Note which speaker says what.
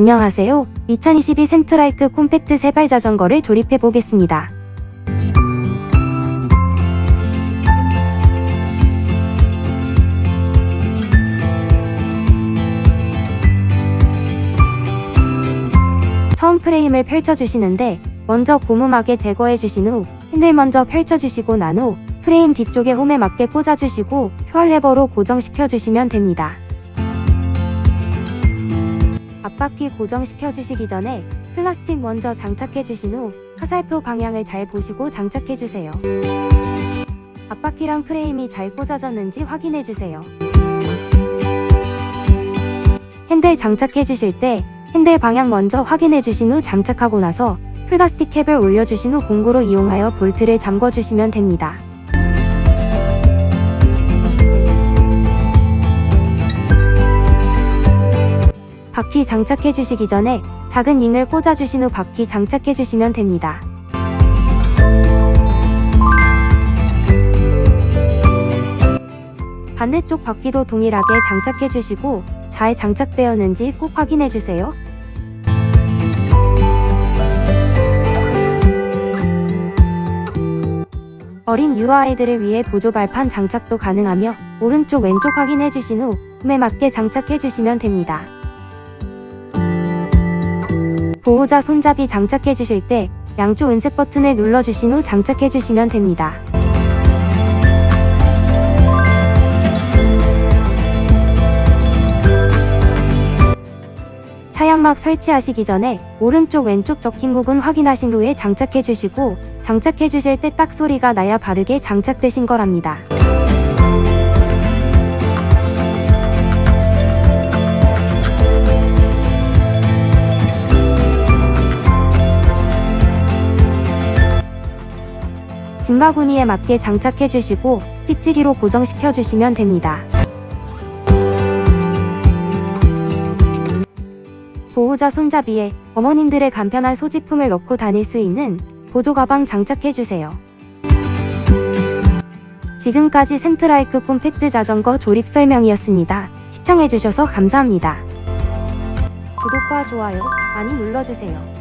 Speaker 1: 안녕하세요. 2022 센트라이크 콤팩트 세발 자전거를 조립해 보겠습니다. 처음 프레임을 펼쳐주시는데 먼저 고무막에 제거해 주신 후 핸들 먼저 펼쳐주시고 난 후 프레임 뒤쪽에 홈에 맞게 꽂아주시고 퓨얼 레버로 고정시켜 주시면 됩니다. 앞바퀴 고정시켜 주시기 전에 플라스틱 먼저 장착해 주신 후 화살표 방향을 잘 보시고 장착해 주세요. 앞바퀴랑 프레임이 잘 꽂아졌는지 확인해 주세요. 핸들 장착해 주실 때 핸들 방향 먼저 확인해 주신 후 장착하고 나서 플라스틱 캡을 올려주신 후 공구로 이용하여 볼트를 잠궈 주시면 됩니다. 바퀴 장착해 주시기 전에 작은 링을 꽂아 주신 후 바퀴 장착해 주시면 됩니다. 반대쪽 바퀴도 동일하게 장착해 주시고 잘 장착되었는지 꼭 확인해 주세요. 어린 유아아이들을 위해 보조 발판 장착도 가능하며 오른쪽 왼쪽 확인해 주신 후 홈에 맞게 장착해 주시면 됩니다. 보호자 손잡이 장착해 주실 때 양쪽 은색 버튼을 눌러 주신 후 장착해 주시면 됩니다. 차양막 설치하시기 전에 오른쪽 왼쪽 접힌 부분 확인하신 후에 장착해 주시고 장착해 주실 때 딱 소리가 나야 바르게 장착되신 거랍니다. 진바구니에 맞게 장착해 주시고 찍찍이로 고정시켜 주시면 됩니다. 보호자 손잡이에 어머님들의 간편한 소지품을 넣고 다닐 수 있는 보조 가방 장착해 주세요. 지금까지 센트라이크 콤팩트 자전거 조립 설명이었습니다. 시청해 주셔서 감사합니다. 구독과 좋아요 많이 눌러주세요.